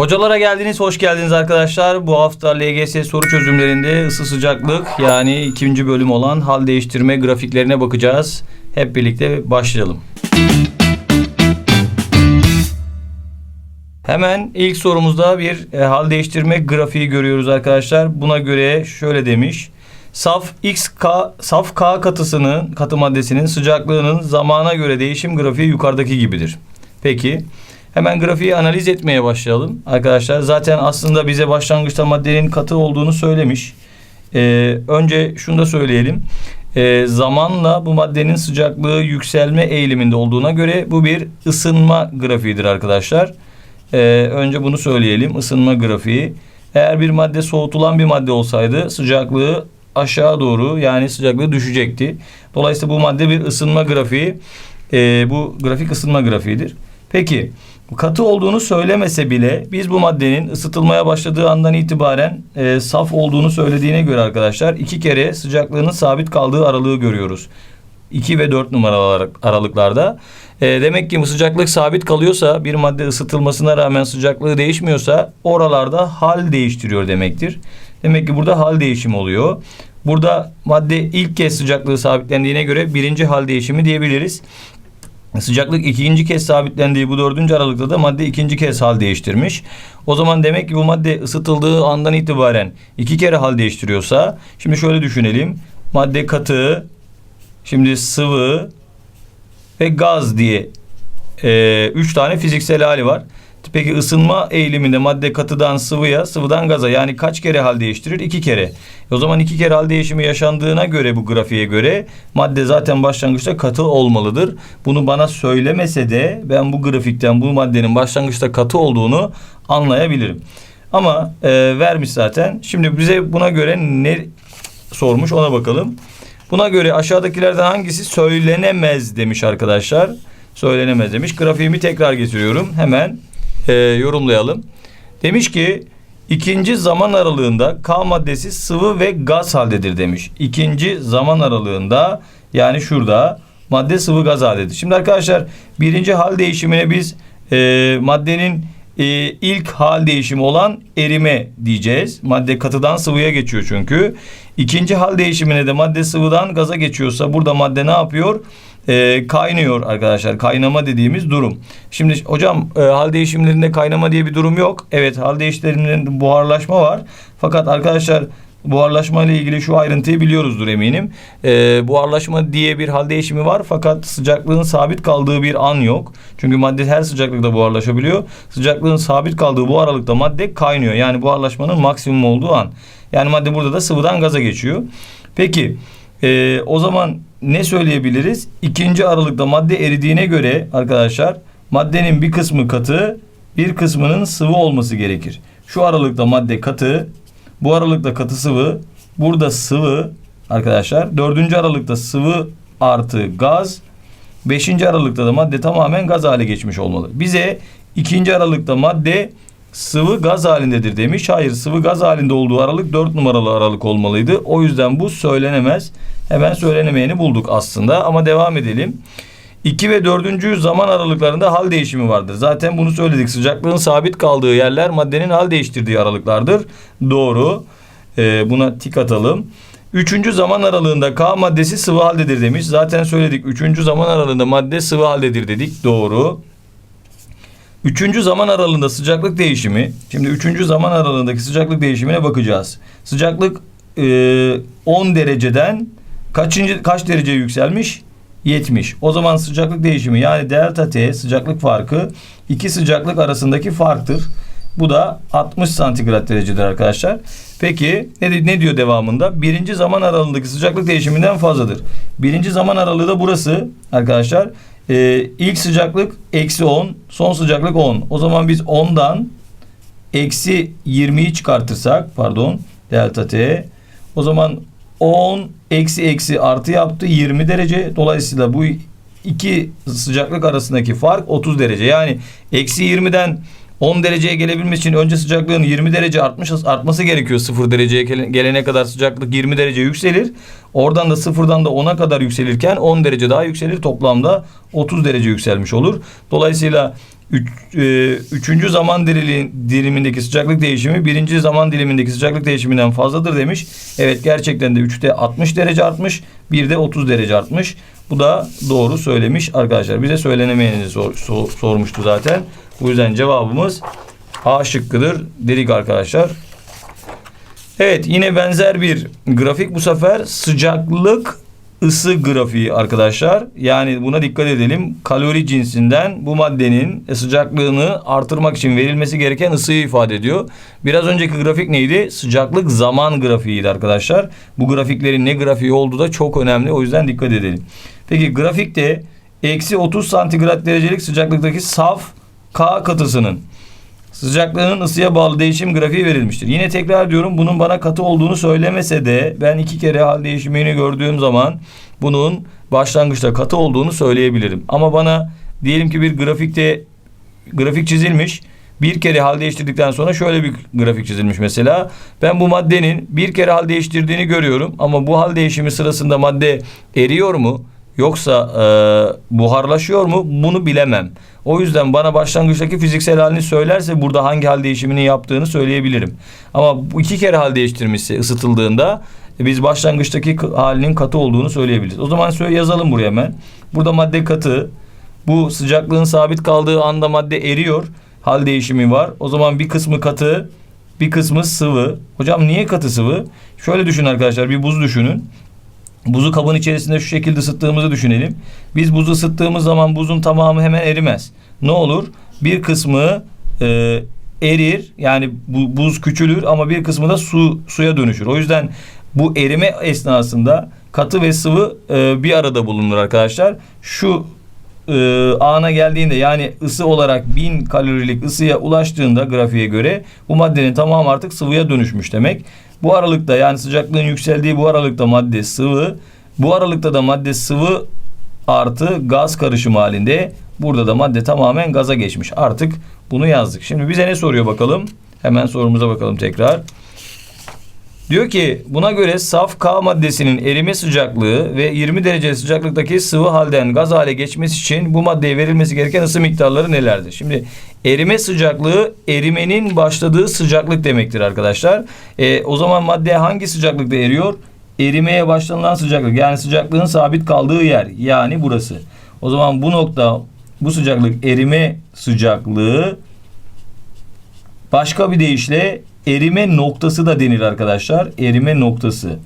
Hocalara geldiniz, hoş geldiniz arkadaşlar. Bu hafta LGS soru çözümlerinde ısı sıcaklık yani ikinci bölüm olan hal değiştirme grafiklerine bakacağız. Hep birlikte başlayalım. Hemen ilk sorumuzda bir e, hal değiştirme grafiği görüyoruz arkadaşlar. Buna göre şöyle demiş. Saf X K saf K katısının katı maddesinin sıcaklığının zamana göre değişim grafiği yukarıdaki gibidir. Peki hemen grafiği analiz etmeye başlayalım arkadaşlar. Zaten aslında bize başlangıçta maddenin katı olduğunu söylemiş. Ee, önce şunu da söyleyelim. Ee, zamanla bu maddenin sıcaklığı yükselme eğiliminde olduğuna göre bu bir ısınma grafiğidir arkadaşlar. Ee, önce bunu söyleyelim. Isınma grafiği. Eğer bir madde soğutulan bir madde olsaydı sıcaklığı aşağı doğru yani sıcaklığı düşecekti. Dolayısıyla bu madde bir ısınma grafiği. Ee, bu grafik ısınma grafiğidir. Peki katı olduğunu söylemese bile biz bu maddenin ısıtılmaya başladığı andan itibaren e, saf olduğunu söylediğine göre arkadaşlar iki kere sıcaklığının sabit kaldığı aralığı görüyoruz. 2 ve 4 numaralı aralıklarda. E, demek ki bu sıcaklık sabit kalıyorsa bir madde ısıtılmasına rağmen sıcaklığı değişmiyorsa oralarda hal değiştiriyor demektir. Demek ki burada hal değişimi oluyor. Burada madde ilk kez sıcaklığı sabitlendiğine göre birinci hal değişimi diyebiliriz. Sıcaklık ikinci kez sabitlendiği bu dördüncü aralıkta da madde ikinci kez hal değiştirmiş. O zaman demek ki bu madde ısıtıldığı andan itibaren iki kere hal değiştiriyorsa şimdi şöyle düşünelim. Madde katı, şimdi sıvı ve gaz diye e, üç tane fiziksel hali var. Peki ısınma eğiliminde madde katıdan sıvıya, sıvıdan gaza yani kaç kere hal değiştirir? İki kere. E o zaman iki kere hal değişimi yaşandığına göre bu grafiğe göre madde zaten başlangıçta katı olmalıdır. Bunu bana söylemese de ben bu grafikten bu maddenin başlangıçta katı olduğunu anlayabilirim. Ama e, vermiş zaten. Şimdi bize buna göre ne sormuş ona bakalım. Buna göre aşağıdakilerden hangisi söylenemez demiş arkadaşlar. Söylenemez demiş. Grafiğimi tekrar getiriyorum. Hemen e, yorumlayalım. Demiş ki ikinci zaman aralığında K maddesi sıvı ve gaz haldedir demiş. İkinci zaman aralığında yani şurada madde sıvı gaz haldedir. Şimdi arkadaşlar birinci hal değişimine biz e, maddenin e, ilk hal değişimi olan erime diyeceğiz. Madde katıdan sıvıya geçiyor çünkü. İkinci hal değişimine de madde sıvıdan gaza geçiyorsa burada madde ne yapıyor? E, kaynıyor arkadaşlar. Kaynama dediğimiz durum. Şimdi hocam e, hal değişimlerinde kaynama diye bir durum yok. Evet hal değişimlerinde buharlaşma var. Fakat arkadaşlar buharlaşma ile ilgili şu ayrıntıyı biliyoruzdur eminim. E, buharlaşma diye bir hal değişimi var fakat sıcaklığın sabit kaldığı bir an yok. Çünkü madde her sıcaklıkta buharlaşabiliyor. Sıcaklığın sabit kaldığı bu aralıkta madde kaynıyor. Yani buharlaşmanın maksimum olduğu an. Yani madde burada da sıvıdan gaza geçiyor. Peki e, o zaman ne söyleyebiliriz? İkinci aralıkta madde eridiğine göre arkadaşlar maddenin bir kısmı katı bir kısmının sıvı olması gerekir. Şu aralıkta madde katı bu aralıkta katı sıvı burada sıvı arkadaşlar dördüncü aralıkta sıvı artı gaz beşinci aralıkta da madde tamamen gaz hale geçmiş olmalı. Bize ikinci aralıkta madde sıvı gaz halindedir demiş. Hayır sıvı gaz halinde olduğu aralık 4 numaralı aralık olmalıydı. O yüzden bu söylenemez. Hemen söylenemeyeni bulduk aslında ama devam edelim. 2 ve 4. zaman aralıklarında hal değişimi vardır. Zaten bunu söyledik. Sıcaklığın sabit kaldığı yerler maddenin hal değiştirdiği aralıklardır. Doğru. Ee, buna tik atalım. Üçüncü zaman aralığında K maddesi sıvı haldedir demiş. Zaten söyledik. Üçüncü zaman aralığında madde sıvı haldedir dedik. Doğru. Üçüncü zaman aralığında sıcaklık değişimi. Şimdi üçüncü zaman aralığındaki sıcaklık değişimine bakacağız. Sıcaklık e, 10 dereceden kaçıncı kaç derece yükselmiş? 70. O zaman sıcaklık değişimi yani delta T sıcaklık farkı iki sıcaklık arasındaki farktır. Bu da 60 santigrat derecedir arkadaşlar. Peki ne, ne diyor devamında? Birinci zaman aralığındaki sıcaklık değişiminden fazladır. Birinci zaman aralığı da burası arkadaşlar. Ee, ilk sıcaklık eksi 10, son sıcaklık 10. O zaman biz 10'dan eksi 20'yi çıkartırsak pardon delta T o zaman 10 eksi eksi artı yaptı 20 derece. Dolayısıyla bu iki sıcaklık arasındaki fark 30 derece. Yani eksi 20'den 10 dereceye gelebilmesi için önce sıcaklığın 20 derece artmış artması gerekiyor. 0 dereceye gelene kadar sıcaklık 20 derece yükselir. Oradan da sıfırdan da 10'a kadar yükselirken 10 derece daha yükselir. Toplamda 30 derece yükselmiş olur. Dolayısıyla Üç, e, üçüncü zaman dilimindeki sıcaklık değişimi birinci zaman dilimindeki sıcaklık değişiminden fazladır demiş. Evet gerçekten de 3'te 60 derece artmış. 1'de 30 derece artmış. Bu da doğru söylemiş arkadaşlar. Bize söylenemeyeni sor, sor- sormuştu zaten. Bu yüzden cevabımız A şıkkıdır dedik arkadaşlar. Evet yine benzer bir grafik bu sefer sıcaklık ısı grafiği arkadaşlar. Yani buna dikkat edelim. Kalori cinsinden bu maddenin sıcaklığını artırmak için verilmesi gereken ısıyı ifade ediyor. Biraz önceki grafik neydi? Sıcaklık zaman grafiğiydi arkadaşlar. Bu grafiklerin ne grafiği olduğu da çok önemli. O yüzden dikkat edelim. Peki grafikte eksi 30 santigrat derecelik sıcaklıktaki saf K katısının Sıcaklığının ısıya bağlı değişim grafiği verilmiştir. Yine tekrar diyorum bunun bana katı olduğunu söylemese de ben iki kere hal değişimini gördüğüm zaman bunun başlangıçta katı olduğunu söyleyebilirim. Ama bana diyelim ki bir grafikte grafik çizilmiş. Bir kere hal değiştirdikten sonra şöyle bir grafik çizilmiş mesela. Ben bu maddenin bir kere hal değiştirdiğini görüyorum ama bu hal değişimi sırasında madde eriyor mu? Yoksa e, buharlaşıyor mu? Bunu bilemem. O yüzden bana başlangıçtaki fiziksel halini söylerse burada hangi hal değişimini yaptığını söyleyebilirim. Ama bu iki kere hal değiştirmişse ısıtıldığında e, biz başlangıçtaki halinin katı olduğunu söyleyebiliriz. O zaman söyle yazalım buraya hemen. Burada madde katı. Bu sıcaklığın sabit kaldığı anda madde eriyor. Hal değişimi var. O zaman bir kısmı katı, bir kısmı sıvı. Hocam niye katı sıvı? Şöyle düşün arkadaşlar bir buz düşünün. Buzu kabın içerisinde şu şekilde ısıttığımızı düşünelim. Biz buzu ısıttığımız zaman buzun tamamı hemen erimez. Ne olur? Bir kısmı e, erir yani bu, buz küçülür ama bir kısmı da su suya dönüşür. O yüzden bu erime esnasında katı ve sıvı e, bir arada bulunur arkadaşlar. Şu e, ana geldiğinde yani ısı olarak 1000 kalorilik ısıya ulaştığında grafiğe göre bu maddenin tamamı artık sıvıya dönüşmüş demek. Bu aralıkta yani sıcaklığın yükseldiği bu aralıkta madde sıvı. Bu aralıkta da madde sıvı artı gaz karışımı halinde. Burada da madde tamamen gaza geçmiş. Artık bunu yazdık. Şimdi bize ne soruyor bakalım? Hemen sorumuza bakalım tekrar. Diyor ki buna göre saf K maddesinin erime sıcaklığı ve 20 derece sıcaklıktaki sıvı halden gaz hale geçmesi için bu maddeye verilmesi gereken ısı miktarları nelerdir? Şimdi erime sıcaklığı erimenin başladığı sıcaklık demektir arkadaşlar. E, o zaman madde hangi sıcaklıkta eriyor? Erimeye başlanılan sıcaklık yani sıcaklığın sabit kaldığı yer yani burası. O zaman bu nokta bu sıcaklık erime sıcaklığı Başka bir deyişle erime noktası da denir arkadaşlar. Erime noktası.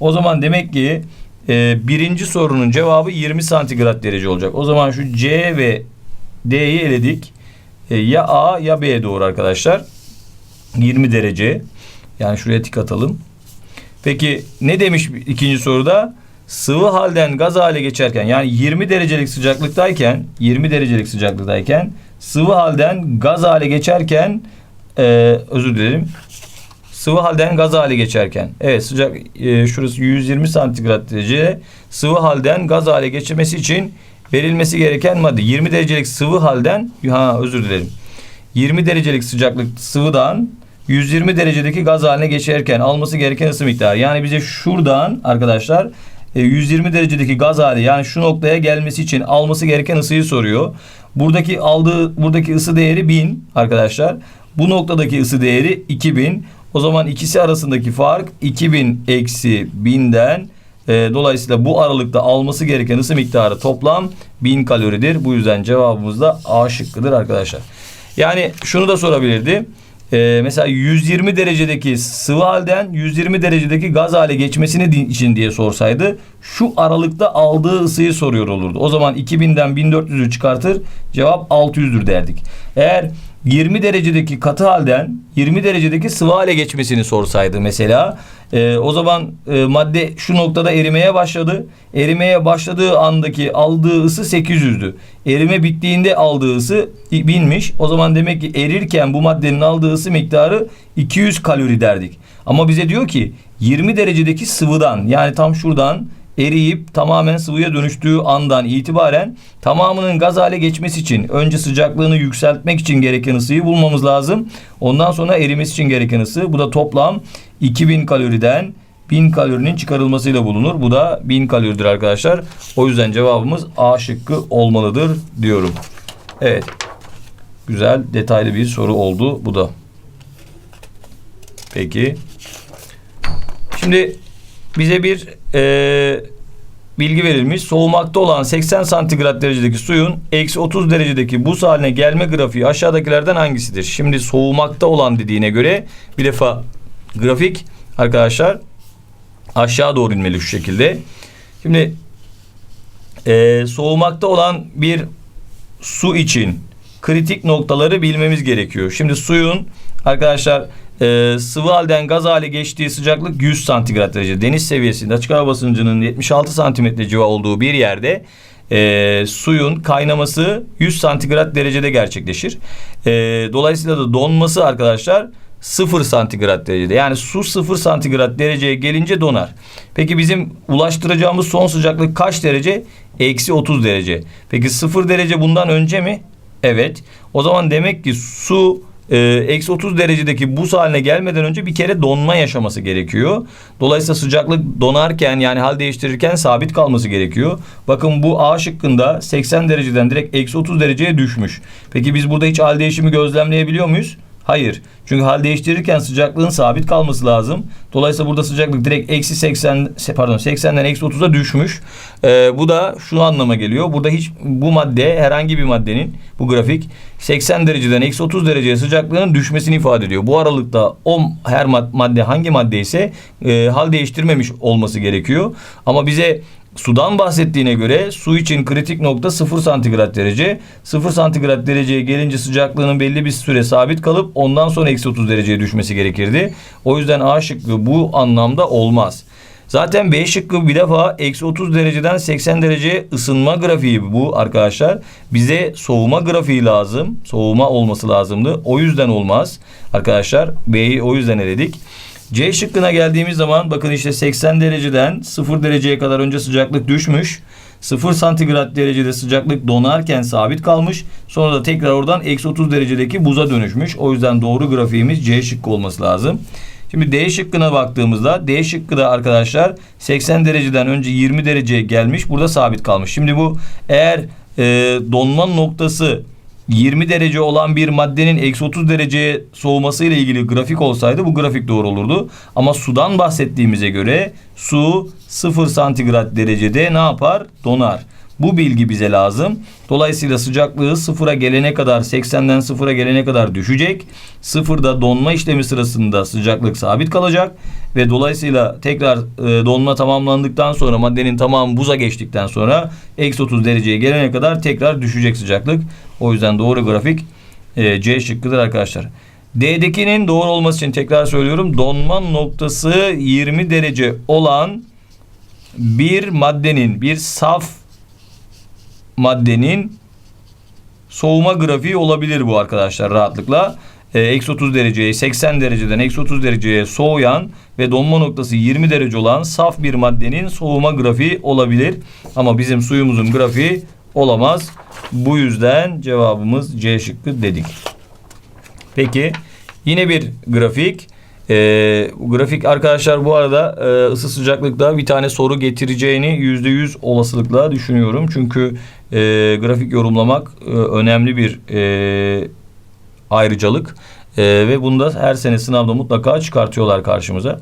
O zaman demek ki e, birinci sorunun cevabı 20 santigrat derece olacak. O zaman şu C ve D'yi eledik. E, ya A ya B doğru arkadaşlar. 20 derece. Yani şuraya tik atalım. Peki ne demiş ikinci soruda? Sıvı halden gaz hale geçerken yani 20 derecelik sıcaklıktayken 20 derecelik sıcaklıktayken sıvı halden gaz hale geçerken e, özür dilerim sıvı halden gaz hale geçerken evet sıcak e, şurası 120 santigrat derece sıvı halden gaz hale geçirmesi için verilmesi gereken madde 20 derecelik sıvı halden ha özür dilerim 20 derecelik sıcaklık sıvıdan 120 derecedeki gaz haline geçerken alması gereken ısı miktarı. Yani bize şuradan arkadaşlar e, 120 derecedeki gaz hali yani şu noktaya gelmesi için alması gereken ısıyı soruyor. Buradaki aldığı buradaki ısı değeri 1000 arkadaşlar. Bu noktadaki ısı değeri 2000. O zaman ikisi arasındaki fark 2000 eksi 1000'den e, dolayısıyla bu aralıkta alması gereken ısı miktarı toplam 1000 kaloridir. Bu yüzden cevabımız da A şıkkıdır arkadaşlar. Yani şunu da sorabilirdi. Ee, mesela 120 derecedeki sıvı halden 120 derecedeki gaz hale geçmesini için diye sorsaydı şu aralıkta aldığı ısıyı soruyor olurdu. O zaman 2000'den 1400'ü çıkartır cevap 600'dür derdik. Eğer 20 derecedeki katı halden 20 derecedeki sıvı hale geçmesini sorsaydı mesela e, o zaman e, madde şu noktada erimeye başladı. Erimeye başladığı andaki aldığı ısı 800'dü. Erime bittiğinde aldığı ısı 1000'miş. O zaman demek ki erirken bu maddenin aldığı ısı miktarı 200 kalori derdik. Ama bize diyor ki 20 derecedeki sıvıdan yani tam şuradan eriyip tamamen sıvıya dönüştüğü andan itibaren tamamının gaz hale geçmesi için önce sıcaklığını yükseltmek için gereken ısıyı bulmamız lazım. Ondan sonra erimesi için gereken ısı. Bu da toplam 2000 kaloriden 1000 kalorinin çıkarılmasıyla bulunur. Bu da 1000 kaloridir arkadaşlar. O yüzden cevabımız A şıkkı olmalıdır diyorum. Evet. güzel detaylı bir soru oldu bu da. Peki. Şimdi bize bir e, bilgi verilmiş. Soğumakta olan 80 santigrat derecedeki suyun eksi 30 derecedeki buz haline gelme grafiği aşağıdakilerden hangisidir? Şimdi soğumakta olan dediğine göre bir defa grafik arkadaşlar aşağı doğru inmeli şu şekilde. Şimdi e, soğumakta olan bir su için kritik noktaları bilmemiz gerekiyor. Şimdi suyun arkadaşlar e, sıvı halden gaz hale geçtiği sıcaklık 100 santigrat derece. Deniz seviyesinde açık hava basıncının 76 santimetre civa olduğu bir yerde e, suyun kaynaması 100 santigrat derecede gerçekleşir. E, dolayısıyla da donması arkadaşlar 0 santigrat derecede. Yani su 0 santigrat dereceye gelince donar. Peki bizim ulaştıracağımız son sıcaklık kaç derece? Eksi 30 derece. Peki 0 derece bundan önce mi? Evet. O zaman demek ki su eksi 30 derecedeki buz haline gelmeden önce bir kere donma yaşaması gerekiyor. Dolayısıyla sıcaklık donarken yani hal değiştirirken sabit kalması gerekiyor. Bakın bu A şıkkında 80 dereceden direkt eksi 30 dereceye düşmüş. Peki biz burada hiç hal değişimi gözlemleyebiliyor muyuz? Hayır. Çünkü hal değiştirirken sıcaklığın sabit kalması lazım. Dolayısıyla burada sıcaklık direkt eksi 80 pardon 80'den eksi 30'a düşmüş. Ee, bu da şu anlama geliyor. Burada hiç bu madde herhangi bir maddenin bu grafik 80 dereceden eksi 30 dereceye sıcaklığının düşmesini ifade ediyor. Bu aralıkta o her madde hangi madde ise e, hal değiştirmemiş olması gerekiyor. Ama bize Sudan bahsettiğine göre su için kritik nokta 0 santigrat derece. 0 santigrat dereceye gelince sıcaklığının belli bir süre sabit kalıp ondan sonra eksi 30 dereceye düşmesi gerekirdi. O yüzden A şıkkı bu anlamda olmaz. Zaten B şıkkı bir defa eksi 30 dereceden 80 derece ısınma grafiği bu arkadaşlar. Bize soğuma grafiği lazım. Soğuma olması lazımdı. O yüzden olmaz arkadaşlar. B'yi o yüzden eledik. C şıkkına geldiğimiz zaman bakın işte 80 dereceden 0 dereceye kadar önce sıcaklık düşmüş. 0 santigrat derecede sıcaklık donarken sabit kalmış. Sonra da tekrar oradan eksi 30 derecedeki buza dönüşmüş. O yüzden doğru grafiğimiz C şıkkı olması lazım. Şimdi D şıkkına baktığımızda D şıkkı da arkadaşlar 80 dereceden önce 20 dereceye gelmiş. Burada sabit kalmış. Şimdi bu eğer e, donma noktası 20 derece olan bir maddenin eksi 30 dereceye soğuması ile ilgili grafik olsaydı bu grafik doğru olurdu. Ama sudan bahsettiğimize göre su 0 santigrat derecede ne yapar? Donar. Bu bilgi bize lazım. Dolayısıyla sıcaklığı sıfıra gelene kadar 80'den sıfıra gelene kadar düşecek. Sıfırda donma işlemi sırasında sıcaklık sabit kalacak. Ve dolayısıyla tekrar e, donma tamamlandıktan sonra maddenin tamamı buza geçtikten sonra eksi 30 dereceye gelene kadar tekrar düşecek sıcaklık. O yüzden doğru grafik e, C şıkkıdır arkadaşlar. D'dekinin doğru olması için tekrar söylüyorum. Donma noktası 20 derece olan bir maddenin, bir saf maddenin soğuma grafiği olabilir bu arkadaşlar rahatlıkla. Eksi 30 dereceye 80 dereceden eksi 30 dereceye soğuyan ve donma noktası 20 derece olan saf bir maddenin soğuma grafiği olabilir. Ama bizim suyumuzun grafiği olamaz. Bu yüzden cevabımız C şıkkı dedik. Peki yine bir grafik. Ee, grafik arkadaşlar bu arada e, ısı sıcaklıkta bir tane soru getireceğini yüzde yüz olasılıkla düşünüyorum. Çünkü e, grafik yorumlamak e, önemli bir e, ayrıcalık. E, ve bunda her sene sınavda mutlaka çıkartıyorlar karşımıza.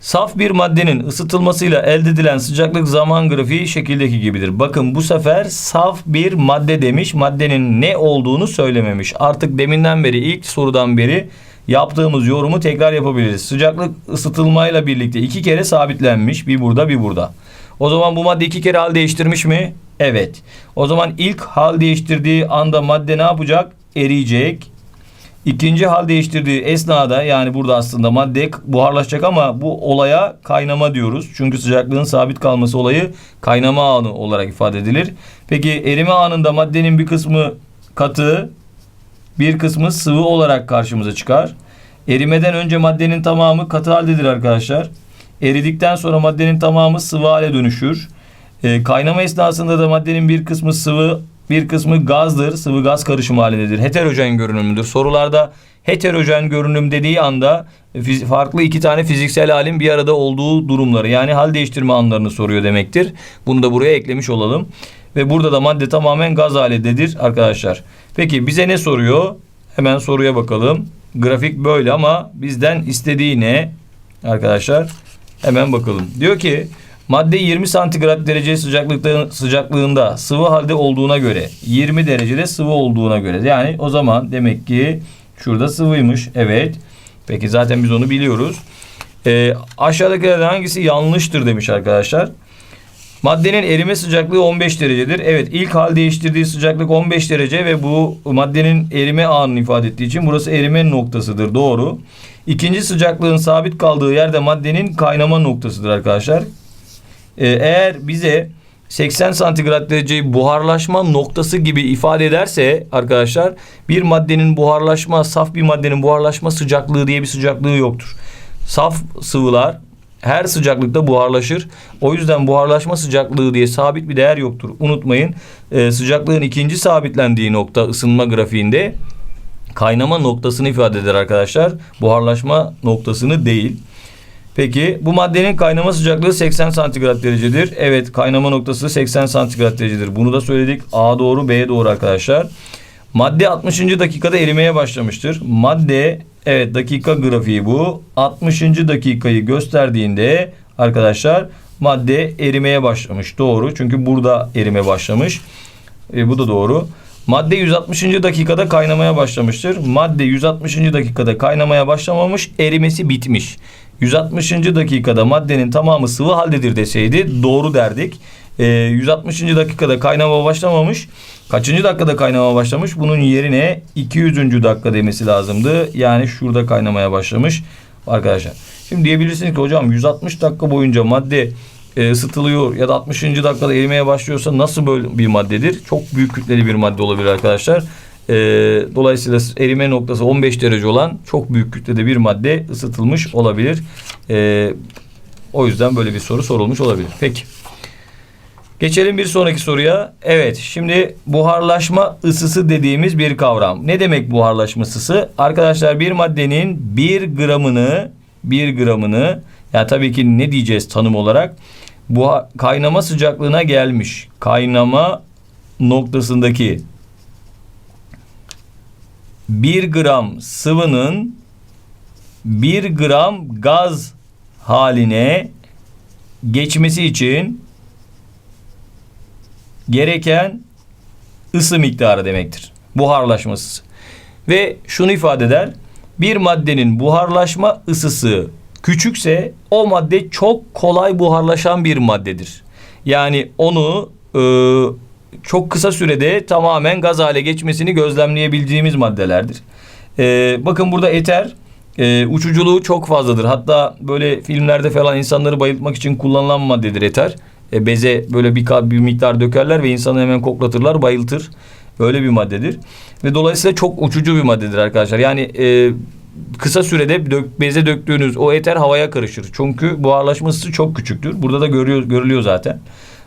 Saf bir maddenin ısıtılmasıyla elde edilen sıcaklık zaman grafiği şekildeki gibidir. Bakın bu sefer saf bir madde demiş. Maddenin ne olduğunu söylememiş. Artık deminden beri ilk sorudan beri yaptığımız yorumu tekrar yapabiliriz. Sıcaklık ısıtılmayla birlikte iki kere sabitlenmiş. Bir burada bir burada. O zaman bu madde iki kere hal değiştirmiş mi? Evet. O zaman ilk hal değiştirdiği anda madde ne yapacak? Eriyecek. İkinci hal değiştirdiği esnada yani burada aslında madde buharlaşacak ama bu olaya kaynama diyoruz. Çünkü sıcaklığın sabit kalması olayı kaynama anı olarak ifade edilir. Peki erime anında maddenin bir kısmı katı, bir kısmı sıvı olarak karşımıza çıkar. Erimeden önce maddenin tamamı katı haldedir arkadaşlar. Eridikten sonra maddenin tamamı sıvı hale dönüşür. E, kaynama esnasında da maddenin bir kısmı sıvı, bir kısmı gazdır, sıvı gaz karışımı halindedir. Heterojen görünümüdür. Sorularda heterojen görünüm dediği anda farklı iki tane fiziksel halin bir arada olduğu durumları yani hal değiştirme anlarını soruyor demektir. Bunu da buraya eklemiş olalım. Ve burada da madde tamamen gaz halindedir arkadaşlar. Peki bize ne soruyor? Hemen soruya bakalım. Grafik böyle ama bizden istediği ne? Arkadaşlar hemen bakalım. Diyor ki madde 20 santigrat derece sıcaklığında sıvı halde olduğuna göre 20 derecede sıvı olduğuna göre yani o zaman demek ki şurada sıvıymış. Evet. Peki zaten biz onu biliyoruz. Ee, aşağıdakilerden hangisi yanlıştır demiş arkadaşlar. Maddenin erime sıcaklığı 15 derecedir. Evet ilk hal değiştirdiği sıcaklık 15 derece ve bu maddenin erime anını ifade ettiği için burası erime noktasıdır. Doğru. İkinci sıcaklığın sabit kaldığı yerde maddenin kaynama noktasıdır arkadaşlar. Ee, eğer bize 80 santigrat dereceyi buharlaşma noktası gibi ifade ederse arkadaşlar bir maddenin buharlaşma, saf bir maddenin buharlaşma sıcaklığı diye bir sıcaklığı yoktur. Saf sıvılar her sıcaklıkta buharlaşır. O yüzden buharlaşma sıcaklığı diye sabit bir değer yoktur. Unutmayın e, sıcaklığın ikinci sabitlendiği nokta ısınma grafiğinde kaynama noktasını ifade eder arkadaşlar. Buharlaşma noktasını değil. Peki bu maddenin kaynama sıcaklığı 80 santigrat derecedir. Evet kaynama noktası 80 santigrat derecedir. Bunu da söyledik. A doğru B doğru arkadaşlar. Madde 60. dakikada erimeye başlamıştır. Madde evet dakika grafiği bu. 60. dakikayı gösterdiğinde arkadaşlar madde erimeye başlamış. Doğru. Çünkü burada erime başlamış. E, bu da doğru. Madde 160. dakikada kaynamaya başlamıştır. Madde 160. dakikada kaynamaya başlamamış, erimesi bitmiş. 160. dakikada maddenin tamamı sıvı haldedir deseydi doğru derdik. E, 160. dakikada kaynama başlamamış. Kaçıncı dakikada kaynama başlamış? Bunun yerine 200. dakika demesi lazımdı. Yani şurada kaynamaya başlamış arkadaşlar. Şimdi diyebilirsiniz ki hocam 160 dakika boyunca madde e, ısıtılıyor ya da 60. dakikada erimeye başlıyorsa nasıl böyle bir maddedir? Çok büyük kütleli bir madde olabilir arkadaşlar. E, dolayısıyla erime noktası 15 derece olan çok büyük kütlede bir madde ısıtılmış olabilir. E, o yüzden böyle bir soru sorulmuş olabilir. Peki. Geçelim bir sonraki soruya. Evet şimdi buharlaşma ısısı dediğimiz bir kavram. Ne demek buharlaşma ısısı? Arkadaşlar bir maddenin bir gramını bir gramını ya tabii ki ne diyeceğiz tanım olarak? Bu kaynama sıcaklığına gelmiş. Kaynama noktasındaki 1 gram sıvının 1 gram gaz haline geçmesi için gereken ısı miktarı demektir. Buharlaşma ısısı. Ve şunu ifade eder. Bir maddenin buharlaşma ısısı küçükse o madde çok kolay buharlaşan bir maddedir. Yani onu e, çok kısa sürede tamamen gaz hale geçmesini gözlemleyebildiğimiz maddelerdir. E, bakın burada eter e, uçuculuğu çok fazladır. Hatta böyle filmlerde falan insanları bayıltmak için kullanılan maddedir eter. E, beze böyle bir, bir miktar dökerler ve insanı hemen koklatırlar, bayıltır. Öyle bir maddedir. Ve dolayısıyla çok uçucu bir maddedir arkadaşlar. Yani e, kısa sürede dök, beze döktüğünüz o eter havaya karışır. Çünkü buharlaşma ısısı çok küçüktür. Burada da görüyor, görülüyor zaten.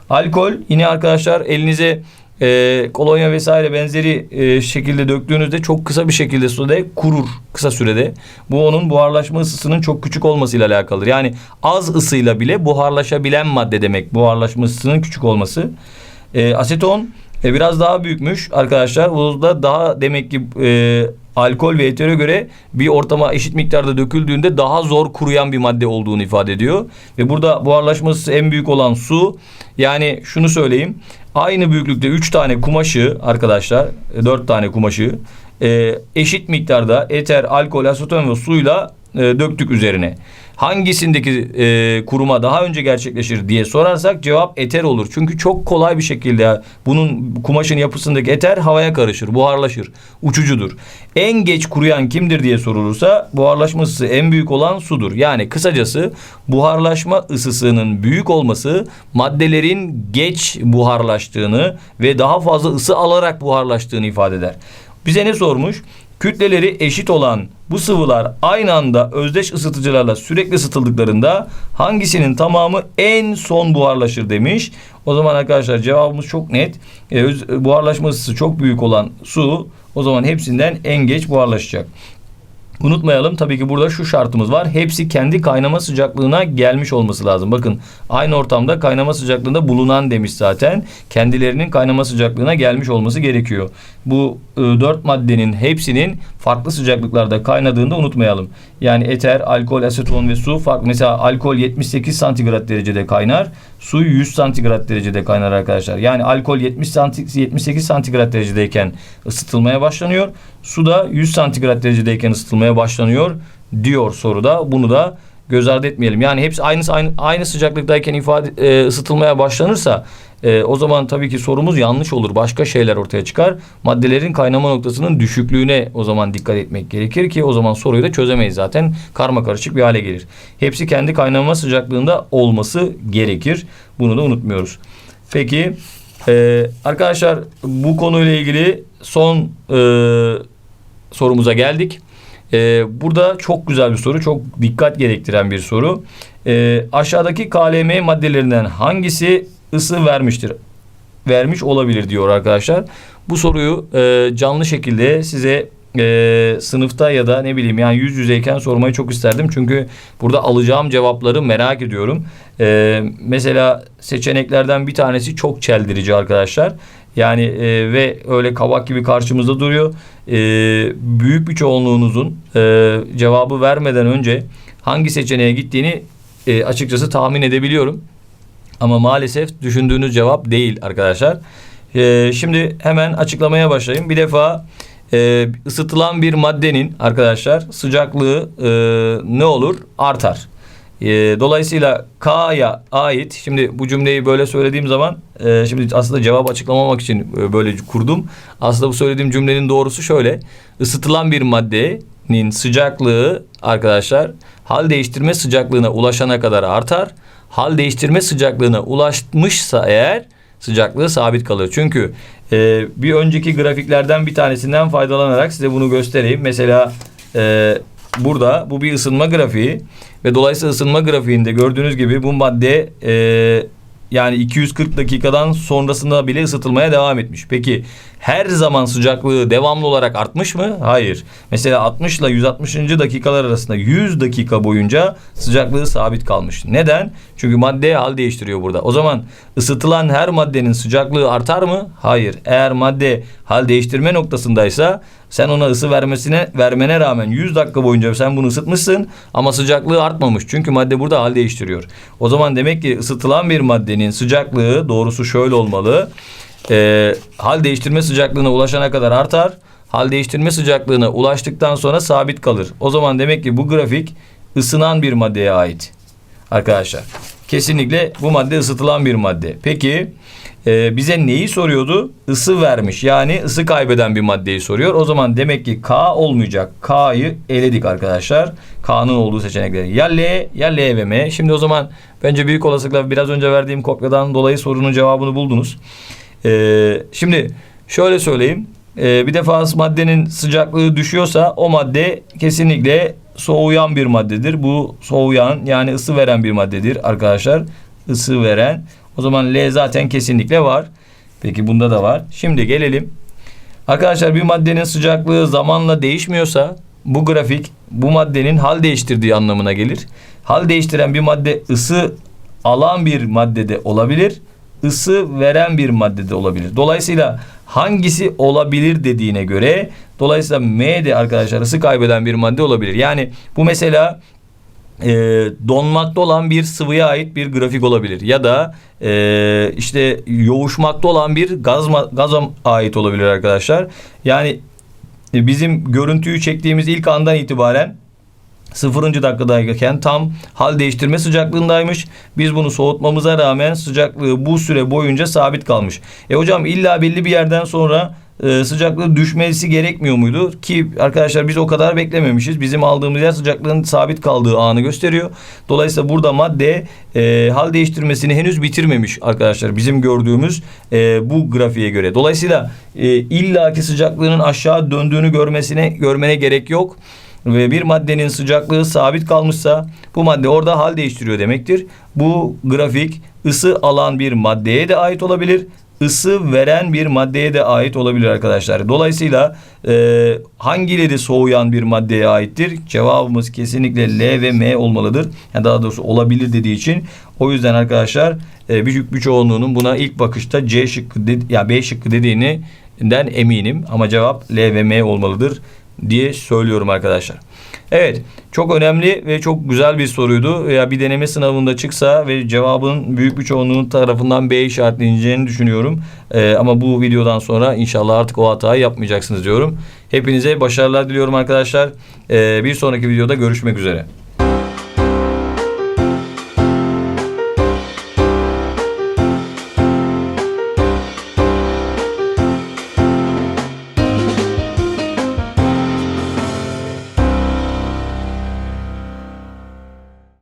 Alkol yine arkadaşlar elinize e, kolonya vesaire benzeri e, şekilde döktüğünüzde çok kısa bir şekilde suda kurur kısa sürede. Bu onun buharlaşma ısısının çok küçük olmasıyla alakalıdır. Yani az ısıyla bile buharlaşabilen madde demek buharlaşma ısısının küçük olması. E, aseton e, biraz daha büyükmüş arkadaşlar. Bu da daha demek ki e, alkol ve etere göre bir ortama eşit miktarda döküldüğünde daha zor kuruyan bir madde olduğunu ifade ediyor. Ve burada buharlaşması en büyük olan su. Yani şunu söyleyeyim. Aynı büyüklükte 3 tane kumaşı arkadaşlar, 4 tane kumaşı e, eşit miktarda eter, alkol, aseton ve suyla e, döktük üzerine. Hangisindeki e, kuruma daha önce gerçekleşir diye sorarsak cevap eter olur. Çünkü çok kolay bir şekilde bunun kumaşın yapısındaki eter havaya karışır, buharlaşır, uçucudur. En geç kuruyan kimdir diye sorulursa buharlaşma ısısı en büyük olan sudur. Yani kısacası buharlaşma ısısının büyük olması maddelerin geç buharlaştığını ve daha fazla ısı alarak buharlaştığını ifade eder. Bize ne sormuş? Kütleleri eşit olan bu sıvılar aynı anda özdeş ısıtıcılarla sürekli ısıtıldıklarında hangisinin tamamı en son buharlaşır demiş. O zaman arkadaşlar cevabımız çok net. E, öz- buharlaşma ısısı çok büyük olan su o zaman hepsinden en geç buharlaşacak. Unutmayalım tabii ki burada şu şartımız var. Hepsi kendi kaynama sıcaklığına gelmiş olması lazım. Bakın aynı ortamda kaynama sıcaklığında bulunan demiş zaten. Kendilerinin kaynama sıcaklığına gelmiş olması gerekiyor. Bu e, dört maddenin hepsinin farklı sıcaklıklarda kaynadığını da unutmayalım. Yani eter, alkol, aseton ve su farklı. Mesela alkol 78 santigrat derecede kaynar. Su 100 santigrat derecede kaynar arkadaşlar. Yani alkol 70 santi, 78 santigrat derecedeyken ısıtılmaya başlanıyor. Su da 100 santigrat derecedeyken ısıtılmaya başlanıyor diyor soruda. Bunu da göz ardı etmeyelim. Yani hepsi aynı aynı, aynı sıcaklıktayken ifade e, ısıtılmaya başlanırsa e, o zaman tabii ki sorumuz yanlış olur. Başka şeyler ortaya çıkar. Maddelerin kaynama noktasının düşüklüğüne o zaman dikkat etmek gerekir ki o zaman soruyu da çözemeyiz zaten. Karma karışık bir hale gelir. Hepsi kendi kaynama sıcaklığında olması gerekir. Bunu da unutmuyoruz. Peki e, arkadaşlar bu konuyla ilgili son e, sorumuza geldik. Ee, burada çok güzel bir soru, çok dikkat gerektiren bir soru. Ee, aşağıdaki KLM maddelerinden hangisi ısı vermiştir? Vermiş olabilir diyor arkadaşlar. Bu soruyu e, canlı şekilde size e, sınıfta ya da ne bileyim yani yüz yüzeyken sormayı çok isterdim. Çünkü burada alacağım cevapları merak ediyorum. E, mesela seçeneklerden bir tanesi çok çeldirici arkadaşlar. Yani e, ve öyle kabak gibi karşımızda duruyor. E, büyük bir çoğunluğunuzun e, cevabı vermeden önce hangi seçeneğe gittiğini e, açıkçası tahmin edebiliyorum. Ama maalesef düşündüğünüz cevap değil arkadaşlar. E, şimdi hemen açıklamaya başlayayım. Bir defa e, ısıtılan bir maddenin arkadaşlar sıcaklığı e, ne olur? Artar. E, dolayısıyla K'ya ait şimdi bu cümleyi böyle söylediğim zaman e, şimdi aslında cevap açıklamamak için e, böyle kurdum. Aslında bu söylediğim cümlenin doğrusu şöyle. Isıtılan bir maddenin sıcaklığı arkadaşlar hal değiştirme sıcaklığına ulaşana kadar artar. Hal değiştirme sıcaklığına ulaşmışsa eğer sıcaklığı sabit kalır. Çünkü e, bir önceki grafiklerden bir tanesinden faydalanarak size bunu göstereyim. Mesela burada bu bir ısınma grafiği ve dolayısıyla ısınma grafiğinde gördüğünüz gibi bu madde e, yani 240 dakikadan sonrasında bile ısıtılmaya devam etmiş. Peki her zaman sıcaklığı devamlı olarak artmış mı? Hayır. Mesela 60 ile 160. dakikalar arasında 100 dakika boyunca sıcaklığı sabit kalmış. Neden? Çünkü madde hal değiştiriyor burada. O zaman ısıtılan her maddenin sıcaklığı artar mı? Hayır. Eğer madde hal değiştirme noktasındaysa sen ona ısı vermesine vermene rağmen 100 dakika boyunca sen bunu ısıtmışsın ama sıcaklığı artmamış. Çünkü madde burada hal değiştiriyor. O zaman demek ki ısıtılan bir maddenin sıcaklığı doğrusu şöyle olmalı. Ee, hal değiştirme sıcaklığına ulaşana kadar artar. Hal değiştirme sıcaklığına ulaştıktan sonra sabit kalır. O zaman demek ki bu grafik ısınan bir maddeye ait. Arkadaşlar kesinlikle bu madde ısıtılan bir madde. Peki e, bize neyi soruyordu? Isı vermiş yani ısı kaybeden bir maddeyi soruyor. O zaman demek ki K olmayacak. K'yı eledik arkadaşlar. K'nın olduğu seçenekleri. Ya L ya L ve M. Şimdi o zaman bence büyük olasılıkla biraz önce verdiğim kopyadan dolayı sorunun cevabını buldunuz. Ee, şimdi şöyle söyleyeyim. Ee, bir defa maddenin sıcaklığı düşüyorsa o madde kesinlikle soğuyan bir maddedir. Bu soğuyan yani ısı veren bir maddedir arkadaşlar. Isı veren. O zaman L zaten kesinlikle var. Peki bunda da var. Şimdi gelelim. Arkadaşlar bir maddenin sıcaklığı zamanla değişmiyorsa bu grafik bu maddenin hal değiştirdiği anlamına gelir. Hal değiştiren bir madde ısı alan bir maddede olabilir. Isı veren bir maddede olabilir. Dolayısıyla hangisi olabilir dediğine göre dolayısıyla M de arkadaşlar ısı kaybeden bir madde olabilir. Yani bu mesela e, donmakta olan bir sıvıya ait bir grafik olabilir ya da e, işte yoğuşmakta olan bir gaz gaza ait olabilir arkadaşlar. Yani e, bizim görüntüyü çektiğimiz ilk andan itibaren sıfırıncı dakikadayken tam hal değiştirme sıcaklığındaymış. Biz bunu soğutmamıza rağmen sıcaklığı bu süre boyunca sabit kalmış. E hocam illa belli bir yerden sonra e, sıcaklığı düşmesi gerekmiyor muydu? Ki arkadaşlar biz o kadar beklememişiz. Bizim aldığımız yer sıcaklığın sabit kaldığı anı gösteriyor. Dolayısıyla burada madde e, hal değiştirmesini henüz bitirmemiş arkadaşlar. Bizim gördüğümüz e, bu grafiğe göre. Dolayısıyla e, illaki sıcaklığının aşağı döndüğünü görmesine görmene gerek yok. Ve bir maddenin sıcaklığı sabit kalmışsa bu madde orada hal değiştiriyor demektir. Bu grafik ısı alan bir maddeye de ait olabilir. ısı veren bir maddeye de ait olabilir arkadaşlar. Dolayısıyla e, hangileri soğuyan bir maddeye aittir? Cevabımız kesinlikle L ve M olmalıdır. Yani daha doğrusu olabilir dediği için. O yüzden arkadaşlar e, büyük bir çoğunluğunun buna ilk bakışta C şıkkı ya B şıkkı dediğini den eminim ama cevap L ve M olmalıdır diye söylüyorum arkadaşlar. Evet çok önemli ve çok güzel bir soruydu. Ya bir deneme sınavında çıksa ve cevabın büyük bir çoğunluğun tarafından B işaretleneceğini düşünüyorum. Ee, ama bu videodan sonra inşallah artık o hatayı yapmayacaksınız diyorum. Hepinize başarılar diliyorum arkadaşlar. Ee, bir sonraki videoda görüşmek üzere.